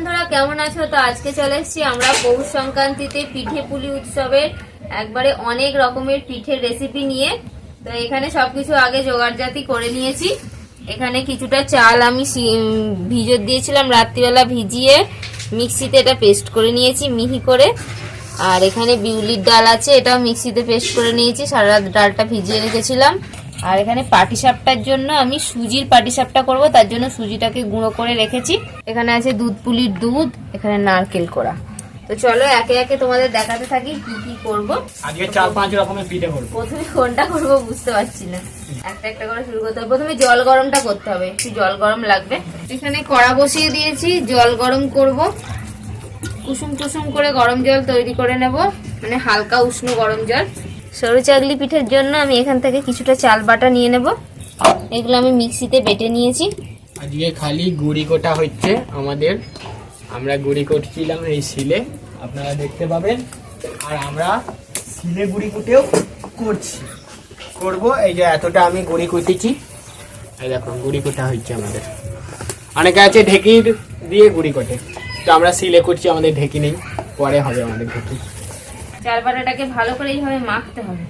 বন্ধুরা, কেমন আছো? তো আজকে চলে এসেছি আমরা পৌষ সংক্রান্তিতে পিঠে পুলি উৎসবের একবারে অনেক রকমের পিঠের রেসিপি নিয়ে। তো এখানে সবকিছু আগে জোগাড়জাতি করে নিয়েছি। এখানে কিছুটা চাল আমি ভিজত দিয়েছিলাম, রাত্রিবেলা ভিজিয়ে মিক্সিতে এটা পেস্ট করে নিয়েছি, মিহি করে। আর এখানে বিউলির ডাল আছে, এটাও মিক্সিতে পেস্ট করে নিয়েছি, সারা রাত ডালটা ভিজিয়ে রেখেছিলাম। আর এখানে পাটিসাপটার জন্য আমি সুজির পাটিসাপটা করব তার জন্য সুজিটাকে গুঁড়ো করে রেখেছি। এখানে আছে দুধ পুলির দুধ এখানে নারকেল কোড়া। তো চলো একে একে তোমাদের দেখাতে থাকি কি কি করব। আজকে চার পাঁচ রকমের পিঠে করব। প্রথমে কোনটা করব বুঝতে পারছি না। একটা একটা করে শুরু করতে হবে। প্রথমে জল গরমটা করতে হবে একটু জল গরম লাগবে। এখানে কড়া বসিয়ে দিয়েছি জল গরম করব। কুসুম কুসুম করে গরম জল তৈরি করে নেব মানে হালকা উষ্ণ গরম জল। সরু চাগলি পিঠের জন্য আমি এখান থেকে কিছুটা চাল বাটা নিয়ে নেব। এগুলো আমি মিক্সিতে বেটে নিয়েছি। আজকে খালি গুড়ি কোটা হচ্ছে আমাদের। আমরা গুড়ি করছিলাম এই শিলে। আপনারা দেখতে পাবেন। আর আমরা শিলে গুড়ি কুটেও করছি। করব। এই যে এতটা আমি গুড়ি কুটেছি। এই দেখো গুড়ি কোটা হচ্ছে আমাদের। অনেকে আছে ঢেকির দিয়ে গুড়ি কোটে। তো আমরা শিলে করছি আমাদের ঢেকি নেই। পরে হবে আমাদের ঢেকি। চাল বাটাটাকে ভালো করে এইভাবে মাখতে হবে।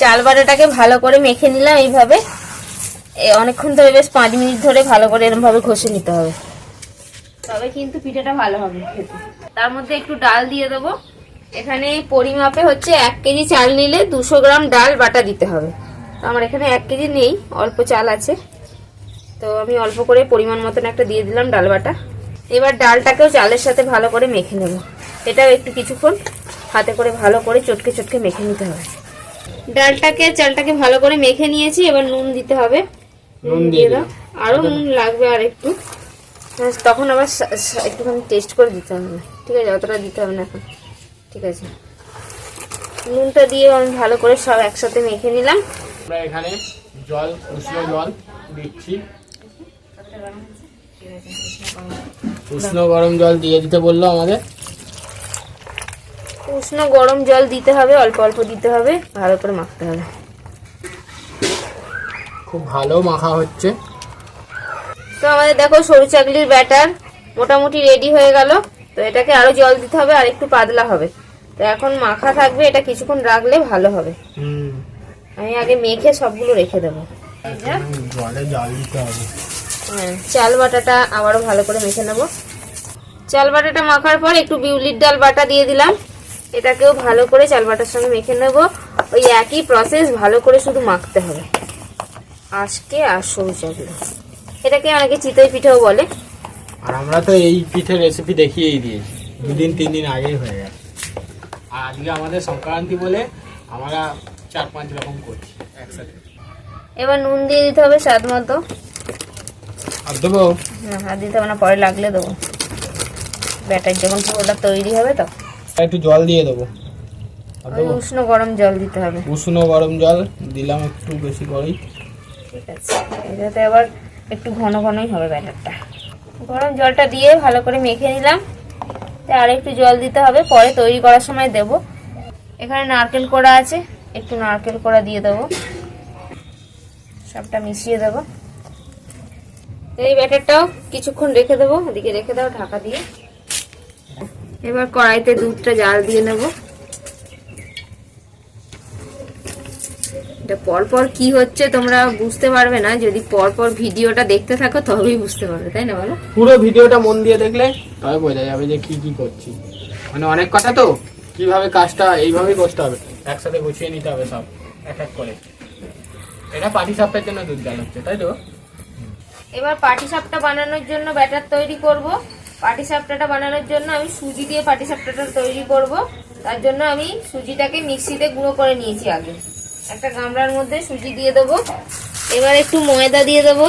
চাল বাটাটাকে ভালো করে মেখে নিলাম এইভাবে। অনেকক্ষণ ধরে বেশ পাঁচ মিনিট ধরে ভালো করে এরকম ভাবে ঘষে নিতে হবে। তবে কিন্তু পিঠাটা ভালো হবে তার মধ্যে একটু ডাল দিয়ে দেবো। এখানে পরিমাপে হচ্ছে এক কেজি চাল নিলে দুশো গ্রাম ডাল বাটা দিতে হবে। তো আমার এখানে এক কেজি নেই অল্প চাল আছে। তো আমি অল্প করে পরিমাণ মতন একটা দিয়ে দিলাম ডাল বাটা। এবার ডালটাকেও চালের সাথে ভালো করে মেখে নেব। এটাও একটু কিছুক্ষণ হাতে করে ভালো করে চটকে চটকে মেখে নিতে হবে। ডালটাকে চালটাকে ভালো করে মেখে নিয়েছি এবার নুন দিতে হবে। নুন দিয়ে দাও। আরও নুন লাগবে আর একটু। হ্যাঁ, তখন আবার একটুখানি টেস্ট করে দিতে হবে। ঠিক আছে অতটা দিতে হবে না এখন। ঠিক আছে। নুনটা দিয়ে আমি ভালো করে সব একসাথে মেখে নিলাম। আমরা এখানে জল উষ্ণ জল দিচ্ছি। উষ্ণ গরম জল দিয়ে দিতে বলল আমাদের। উষ্ণ গরম জল দিতে হবে অল্প অল্প দিতে হবে ভালো করে মাখতে হবে। খুব ভালো মাখা হচ্ছে। তো আমাদের দেখো সরু চাকলির ব্যাটার মোটামুটি রেডি হয়ে গেল। তো এটাকে আরও জল দিতে হবে আর একটু পাতলা হবে। তো এখন মাখা থাকবে এটা কিছুক্ষণ রাখলে ভালো হবে। হুম। আমি আগে মেখে সবগুলো রেখে দেবো। হ্যাঁ, চাল বাটাটা আবারও ভালো করে মেখে নেব। চাল বাটাটা মাখার পর একটু বিউলির ডাল বাটা দিয়ে দিলাম। এটাকেও ভালো করে চাল বাটার সঙ্গে মেখে নেব। ওই একই প্রসেস ভালো করে শুধু মাখতে হবে। আজকে আর সরু এটাকে অনেকে চিতই পিঠেও বলে। আর আমরা তো এই পিঠের রেসিপি দেখিয়েই দিয়েছি। দুদিন তিন দিন আগেই হয়ে গেছে। আর আজকে আমাদের সংক্রান্তি বলে আমরা চার পাঁচ রকম করছি। একসাথে। এবার নুন দিয়ে দিতে হবে স্বাদ মতো। আর দেবো। না হাত দিতে হবে না পরে লাগলে দেবো। ব্যাটার যখন পুরোটা তৈরি হবে তো একটু জল দিয়ে দেবো। উষ্ণ গরম জল দিতে হবে। উষ্ণ গরম জল দিলাম একটু বেশি করেই। ঠিক আছে। এটাতে আবার একটু ঘন ঘনই হবে ব্যাটারটা। গরম জলটা দিয়ে ভালো করে মেখে নিলাম। আর একটু জল দিতে হবে পরে তৈরি করার সময় দেব। এখানে নারকেল কোড়া আছে একটু নারকেল কোড়া দিয়ে দেবো। সবটা মিশিয়ে দেবো। এই ব্যাটারটাও কিছুক্ষণ রেখে দেবো ওদিকে রেখে দাও ঢাকা দিয়ে। এবার কড়াইতে দুধটা জাল দিয়ে নেব। এটা পরপর কি হচ্ছে তোমরা বুঝতে পারবে না যদি পরপর ভিডিওটা দেখতে থাকো তবেই বুঝতে পারবে তাই না বলো পুরো ভিডিওটা মন দিয়ে দেখলে তবে বোঝা যাবে যে কি কি করছি। মানে অনেক কথা তো কীভাবে কাজটা এইভাবেই করতে হবে। একসাথে গুছিয়ে নিতে হবে সব এক এক করে। এটা পাটি সাপটার জন্য দুধ জাল হচ্ছে তাই তো? এবার পাটি সাপটা বানানোর জন্য ব্যাটার তৈরি করব। পাটি সাপটাটা বানানোর জন্য আমি সুজি দিয়ে পাটি সাপটাটা তৈরি করব। তার জন্য আমি সুজিটাকে মিক্সিতে গুঁড়ো করে নিয়েছি আগে। একটা গামলার মধ্যে সুজি দিয়ে দেবো। এবার একটু ময়দা দিয়ে দেবো।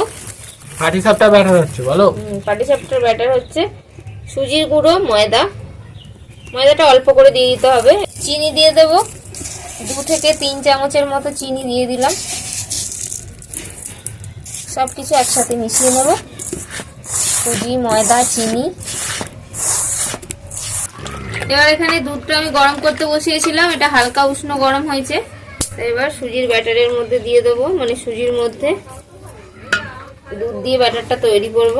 পাটি সাপটা ব্যাটার হচ্ছে বলো? পাটি সাপটার ব্যাটার হচ্ছে। সুজির গুঁড়ো ময়দা। ময়দাটা অল্প করে দিয়ে দিতে হবে। চিনি দিয়ে দেব। দু থেকে তিন চামচের মতো চিনি দিয়ে দিলাম। সব কিছু একসাথে মিশিয়ে নেব। সুজি ময়দা, চিনি। এবার এখানে দুধটা আমি গরম করতে বসিয়েছিলাম। এটা হালকা উষ্ণ গরম হয়েছে। এবার সুজির ব্যাটারের মধ্যে দিয়ে দেবো মানে সুজির মধ্যে দুধ দিয়ে ব্যাটারটা তৈরি করব।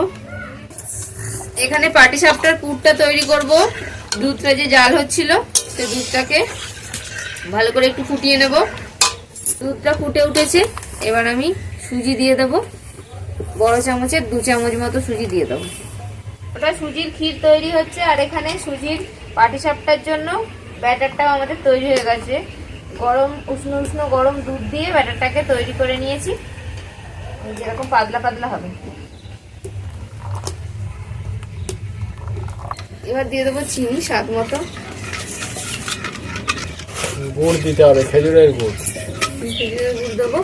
এখানে পাটি সাপটার পুরটা তৈরি করব। দুধটা যে জাল হচ্ছিল, সে দুধটাকে ভালো করে একটু ফুটিয়ে নেব। দুধটা ফুটে উঠেছে। এবার আমি সুজি দিয়ে দেব। বড় চামচের দু চামচ মতো সুজি দিয়ে দেবো। ওটা সুজির ক্ষীর তৈরি হচ্ছে আর এখানে সুজির পাটিসাপটার জন্য ব্যাটারটাও আমাদের তৈরি হয়ে গেছে। গরম উষ্ণ উষ্ণ গরম দুধ দিয়ে ব্যাটারটাকে তৈরি করে নিয়েছি। যেরকম পাতলা পাতলা হবে। এবার দিয়ে দেবো চিনি স্বাদ মতো। গুড় দিতে হবে খেজুরের গুড়। খেজুরের গুড় দেবো।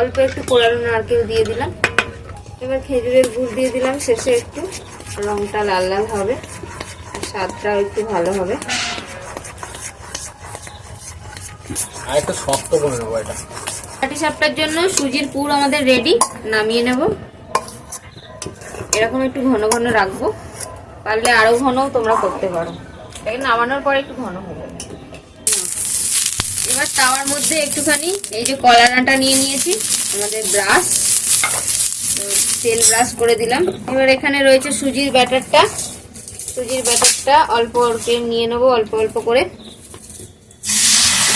অল্প একটু পোড়ানো নারকেল দিয়ে দিলাম। এবার খেজুরের গুড় দিয়ে দিলাম শেষে একটু রংটা লাল লাল হবে আর স্বাদটাও একটু ভালো হবে। আর একটু শক্ত করে নেব এটা। পাটি সাপটার জন্য সুজির পুর আমাদের রেডি নামিয়ে নেব। এরকম একটু ঘন ঘন রাখব পারলে আরও ঘনও তোমরা করতে পারো। নামানোর পর একটু ঘন যাবে এবার তাওয়ার মধ্যে একটুখানি এই যে কলার আটা নিয়ে নিয়েছি, আমাদের ব্রাশ। তেল ব্রাশ করে দিলাম। এবার এখানে রয়েছে সুজির ব্যাটারটা। সুজির ব্যাটারটা অল্প অল্প নিয়ে নেব, অল্প অল্প করে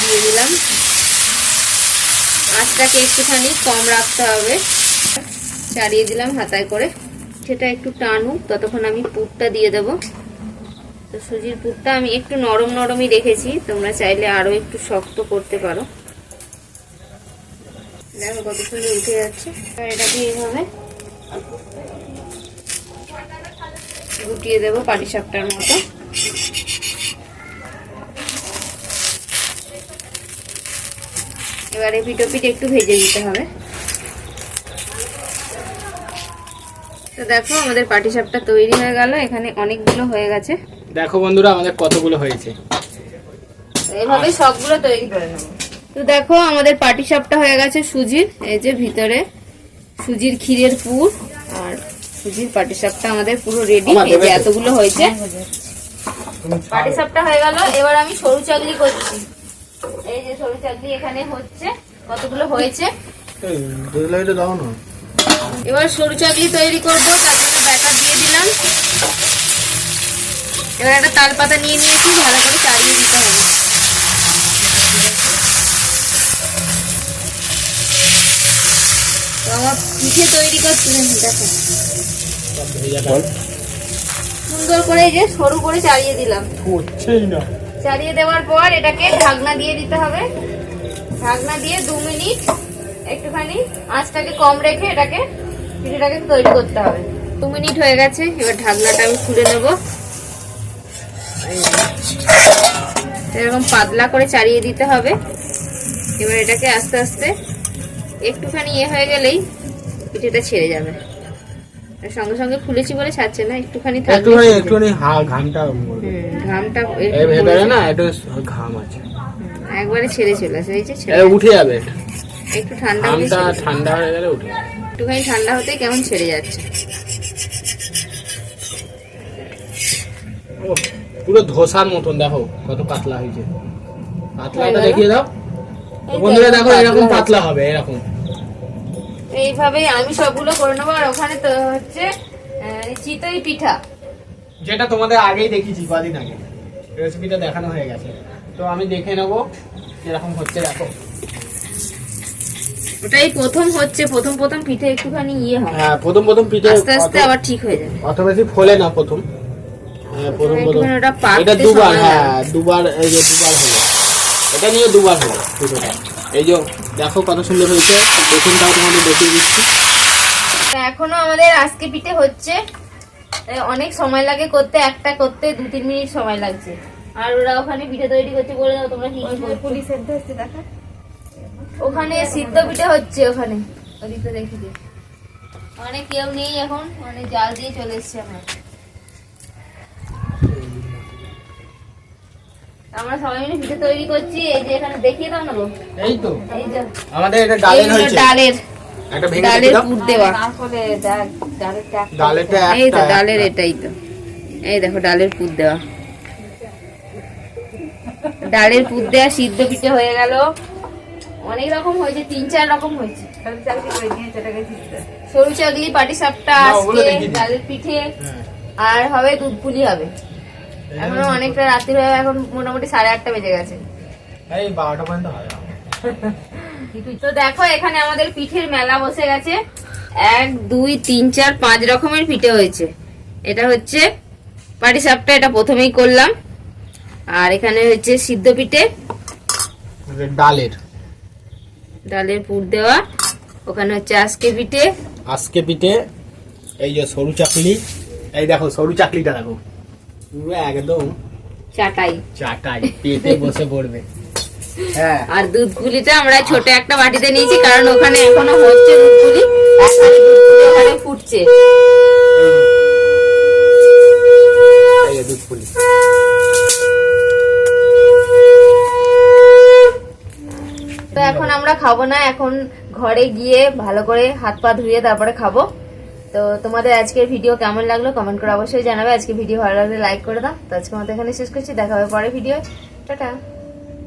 দিয়ে দিলাম। আঁচটাকে একটুখানি কম রাখতে হবে। চালিয়ে দিলাম হাতায় করে। সেটা একটু টানুক, ততক্ষণ আমি পুরটা দিয়ে দেব। তো সুজির পুরটা আমি একটু নরম নরমই রেখেছি। তোমরা চাইলে আরও একটু শক্ত করতে পারো। দেখো কত সুন্দর উঠে যাচ্ছে। এটাকে এইভাবে গুটিয়ে দেবো পাটিসাপটার মতো। এবারে পিঠো পিঠ একটু ভেজে দিতে হবে। তো দেখো আমাদের পাটিসাপটা তৈরি হয়ে গেল। এখানে অনেকগুলো হয়ে গেছে। দেখো বন্ধুরা আমাদের কতগুলো হয়েছে। এভাবে সবগুলো তৈরি করে নেব। তো দেখো আমাদের পাটিসাপটা হয়ে গেছে সুজির এই যে ভিতরে সুজির ক্ষীরের পুর আর সুজির পাটিসাপটা আমাদের পুরো রেডি এই যে এতগুলো হয়েছে। পাটিসাপটা হয়ে গেল এবার আমি সরু চাকলি করছি। এই যে সরু চাকলি এখানে হচ্ছে কতগুলো হয়েছে? লাইটে দাও না। এবার সরু চাকলি তৈরি করব তার জন্য ব্যাটার দিয়ে দিলাম। এবার একটা তাল পাতা নিয়ে নিয়েছি ভালো করে চালিয়ে দিতে হবে। তো আমার পিঠে তৈরি করছি দেখো সুন্দর করে যে সরু করে চালিয়ে দিলাম। চালিয়ে দেওয়ার পর এটাকে ঢাকনা দিয়ে দিতে হবে। ঢাকনা দিয়ে দু মিনিট একটুখানি আঁচটাকে কম রেখে এটাকে পিঠেটাকে তৈরি করতে হবে। দু মিনিট হয়ে গেছে এবার ঢাকনাটা আমি খুলে নেব। এরকম পাতলা করে চালিয়ে দিতে হবে। এবার এটাকে আস্তে আস্তে একটুখানি ইয়ে হয়ে গেলেই পিঠেটা ছেড়ে যাবে। সঙ্গে সঙ্গে খুলেছি বলে ছাড়ছে না একটুখানি একটুখানি একটুখানি ঘামটা ঘামটা ভেতরে না একটু ঘাম আছে। একবারে ছেড়ে চলে আসে এই যে ছেড়ে উঠে যাবে একটু ঠান্ডা ঠান্ডা হয়ে গেলে উঠে একটুখানি ঠান্ডা হতেই কেমন ছেড়ে যাচ্ছে। পুরো ধোসার মতন দেখো কত পাতলা হয়েছে। পাতলাটা দেখিয়ে দাও। বন্ধুরা দেখো এরকম পাতলা হবে এরকম। এইভাবেই আমি সবগুলো করে নেব আর ওখানে তো হচ্ছে চিতই পিঠা। যেটা তোমাদের আগেই দেখিয়েছি কদিন আগে। রেসিপিটা দেখানো হয়ে গেছে। তো আমি দেখে নেব এরকম হচ্ছে দেখো। ওটাই প্রথম হচ্ছে প্রথম প্রথম পিঠে একটুখানি ইয়ে হয়। হ্যাঁ প্রথম প্রথম পিঠে আস্তে আস্তে আবার ঠিক হয়ে যাবে। অত বেশি ফোলে না প্রথম। এটা দুবার হ্যাঁ দুবার এই যে দুবার হলো। এটা নিয়ে দুবার হলো। পিঠেটা এই যে দেখো কত সুন্দর হয়েছে। প্রথমটাও তোমাদের দেখিয়ে দিচ্ছি। এখনও আমাদের আজকে পিঠে হচ্ছে। অনেক সময় লাগে করতে একটা করতে দু তিন মিনিট সময় লাগছে। আর ওরা ওখানে পিঠে তৈরি করছে বলে দাও তোমরা কি পুলি সেদ্ধ হচ্ছে দেখা। ওখানে সিদ্ধ পিঠে হচ্ছে ওখানে। ওদিকে দেখি অনেক কেউ নেই এখন অনেক জাল দিয়ে চলে এসছে আমরা। আমরা সবাই মিলে পিঠে তৈরি করছি এই যে এখানে দেখিয়ে দাও না গো এই তো। আমাদের এটা ডালের হয়েছে। ডালের একটা ভেঙে ডালের পুর দেওয়া। তারপরে ডালেরটা ডালেরটা এই তো ডালের এটাই তো। এই দেখো ডালের পুর দেওয়া। ডালের পুর দেওয়া সিদ্ধ পিঠে হয়ে গেল। অনেক রকম হয়েছে তিন চার রকম হয়েছে। সরু চাগলি পাটি সাপটা আজকে ডালের পিঠে। আর হবে দুধ পুলি হবে। এখনও অনেকটা রাত্রি হয়ে এখন মোটামুটি সাড়ে আটটা বেজে গেছে। এই বারোটা পর্যন্ত হবে তো দেখো এখানে আমাদের পিঠের মেলা বসে গেছে। এক দুই তিন চার পাঁচ রকমের পিঠে হয়েছে। এটা হচ্ছে পাটি সাপটা এটা প্রথমেই করলাম। আর এখানে হচ্ছে সিদ্ধ পিঠে। ডালের। ডালের পুর দেওয়া। ওখানে হচ্ছে আজকে পিঠে। আজকে পিঠে এই যে সরু চাকলি। এই দেখো সরু চাকলিটা দেখো। পুরো একদম চাটাই। চাটাই পেটে বসে পড়বে। হ্যাঁ। আর দুধ গুলিটা আমরা ছোট একটা বাটিতে নিয়েছি কারণ ওখানে এখনও হচ্ছে দুধ গুলি ওখানে ফুটছে। দুধ পুলি তো এখন আমরা খাব না এখন ঘরে গিয়ে ভালো করে হাত পা ধুয়ে তারপরে খাব। তো তোমাদের আজকের ভিডিও কেমন লাগল কমেন্ট করে অবশ্যই জানাবে। আজকে ভিডিও ভালো লাগলে লাইক করে দাও। তো আজকে আমাদের এখানে শেষ করছি। দেখা হবে পরে ভিডিও টাটা।